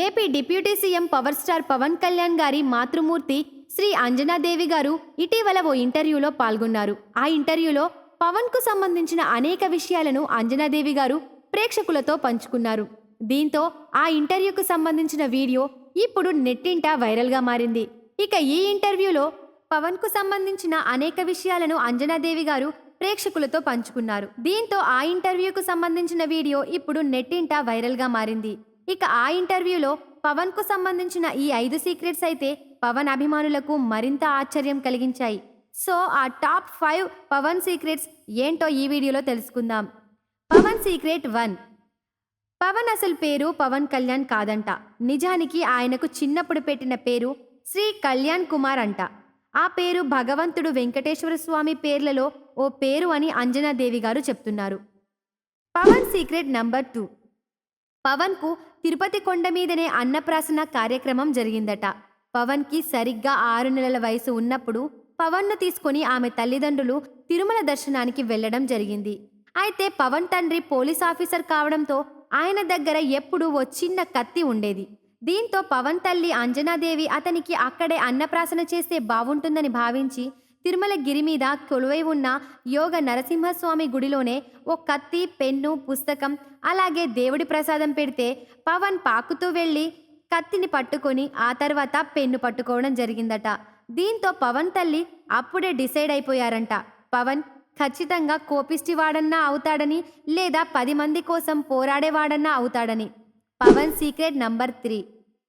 AP deputy CM power star Pawan Kalyan గారి మాతృమూర్తి శ్రీ అంజనాదేవి గారు ఇటీవల ఓ ఇంటర్వ్యూలో పాల్గొన్నారు. ఆ ఇంటర్వ్యూలో పవన్కు సంబంధించిన అనేక విషయాలను అంజనాదేవి గారు ప్రేక్షకులతో పంచుకున్నారు. దీంతో ఆ ఇంటర్వ్యూకు సంబంధించిన వీడియో ఇప్పుడు నెట్టింట వైరల్గా మారింది. ఇక ఈ ఇంటర్వ్యూలో పవన్కు సంబంధించిన అనేక విషయాలను అంజనాదేవి గారు ప్రేక్షకులతో పంచుకున్నారు. దీంతో ఆ ఇంటర్వ్యూకు సంబంధించిన వీడియో ఇప్పుడు నెట్టింట వైరల్గా మారింది. ఇక ఆ ఇంటర్వ్యూలో పవన్కు సంబంధించిన ఈ ఐదు సీక్రెట్స్ అయితే పవన్ అభిమానులకు మరింత ఆశ్చర్యం కలిగించాయి. సో ఆ టాప్ ఫైవ్ పవన్ సీక్రెట్స్ ఏంటో ఈ వీడియోలో తెలుసుకుందాం. Pawan secret one. పవన్ అసలు పేరు పవన్ కళ్యాణ్ కాదంట. నిజానికి ఆయనకు చిన్నప్పుడు పెట్టిన పేరు శ్రీ కళ్యాణ్ కుమార్ అంట. ఆ పేరు భగవంతుడు వెంకటేశ్వర స్వామి పేర్లలో ఓ పేరు అని అంజనాదేవి గారు చెప్తున్నారు. Pawan secret number two. పవన్కు Tirupati కొండ మీదనే అన్నప్రాసన కార్యక్రమం జరిగిందట. పవన్కి సరిగ్గా ఆరు నెలల వయసు ఉన్నప్పుడు పవన్ను తీసుకొని ఆమె తల్లిదండ్రులు తిరుమల దర్శనానికి వెళ్ళడం జరిగింది. అయితే పవన్ తండ్రి పోలీస్ ఆఫీసర్ కావడంతో ఆయన దగ్గర ఎప్పుడూ ఓ చిన్న కత్తి ఉండేది. దీంతో పవన్ తల్లి అంజనాదేవి అతనికి అక్కడే అన్నప్రాసన చేస్తే బాగుంటుందని భావించి తిరుమల గిరి మీద కొలువై ఉన్న యోగ నరసింహస్వామి గుడిలోనే ఓ కత్తి పెన్ను పుస్తకం అలాగే దేవుడి ప్రసాదం పెడితే పవన్ పాకుతూ వెళ్ళి కత్తిని పట్టుకొని ఆ తర్వాత పెన్ను పట్టుకోవడం జరిగిందట. దీంతో పవన్ తల్లి అప్పుడే డిసైడ్ అయిపోయారంట. పవన్ ఖచ్చితంగా కోపిష్టివాడన్నా అవుతాడని లేదా పది మంది కోసం పోరాడేవాడన్నా అవుతాడని. Pawan secret number three.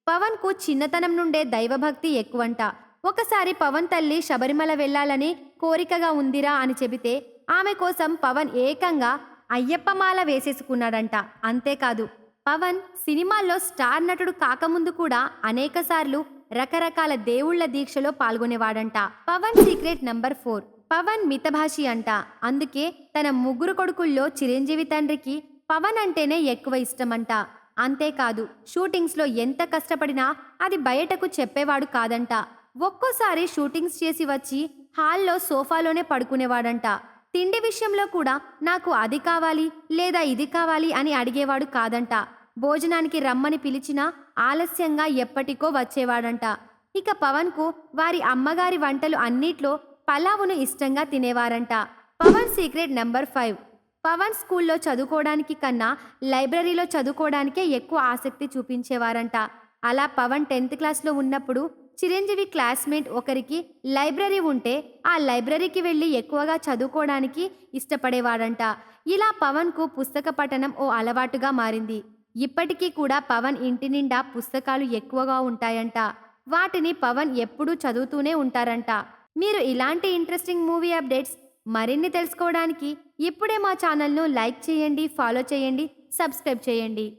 పవన్కు చిన్నతనం నుండే దైవభక్తి ఎక్కువంట. ఒకసారి పవన్ తల్లి శబరిమల వెళ్ళాలని కోరికగా ఉందిరా అని చెబితే ఆమె కోసం పవన్ ఏకంగా అయ్యప్పమాల వేసేసుకున్నాడంట. అంతేకాదు పవన్ సినిమాల్లో స్టార్ నటుడు కాకముందు కూడా అనేకసార్లు రకరకాల దేవుళ్ళ దీక్షలో పాల్గొనేవాడంట. Pawan secret number four. Pawan మితభాషి అంట. అందుకే తన ముగ్గురు కొడుకుల్లో చిరంజీవి తండ్రికి పవన్ అంటేనే ఎక్కువ ఇష్టమంట. అంతేకాదు షూటింగ్స్లో ఎంత కష్టపడినా అది బయటకు చెప్పేవాడు కాదంట. ఒక్కోసారి షూటింగ్స్ చేసి వచ్చి హాల్లో సోఫాలోనే పడుకునేవాడంట. తిండి విషయంలో కూడా నాకు అది కావాలి లేదా ఇది కావాలి అని అడిగేవాడు కాదంట. భోజనానికి రమ్మని పిలిచినా ఆలస్యంగా ఎప్పటికో వచ్చేవాడంట. ఇక పవన్కు వారి అమ్మగారి వంటలు అన్నిట్లో పలావును ఇష్టంగా తినేవారంట. Pawan secret number five. Pawan స్కూల్లో చదువుకోవడానికి కన్నా లైబ్రరీలో చదువుకోవడానికే ఎక్కువ ఆసక్తి చూపించేవారంట. అలా పవన్ టెన్త్ క్లాస్లో ఉన్నప్పుడు చిరంజీవి క్లాస్మేట్ ఒకరికి లైబ్రరీ ఉంటే ఆ లైబ్రరీకి వెళ్ళి ఎక్కువగా చదువుకోవడానికి ఇష్టపడేవాడంట. ఇలా పవన్కు పుస్తక పఠనం ఓ అలవాటుగా మారింది. ఇప్పటికీ కూడా పవన్ ఇంటి నిండా పుస్తకాలు ఎక్కువగా ఉంటాయంట. వాటిని పవన్ ఎప్పుడూ చదువుతూనే ఉంటారంట. మీరు ఇలాంటి ఇంట్రెస్టింగ్ మూవీ అప్డేట్స్ మరిన్ని తెలుసుకోవడానికి ఇప్పుడే మా ఛానల్ను లైక్ చేయండి ఫాలో చేయండి సబ్స్క్రైబ్ చేయండి.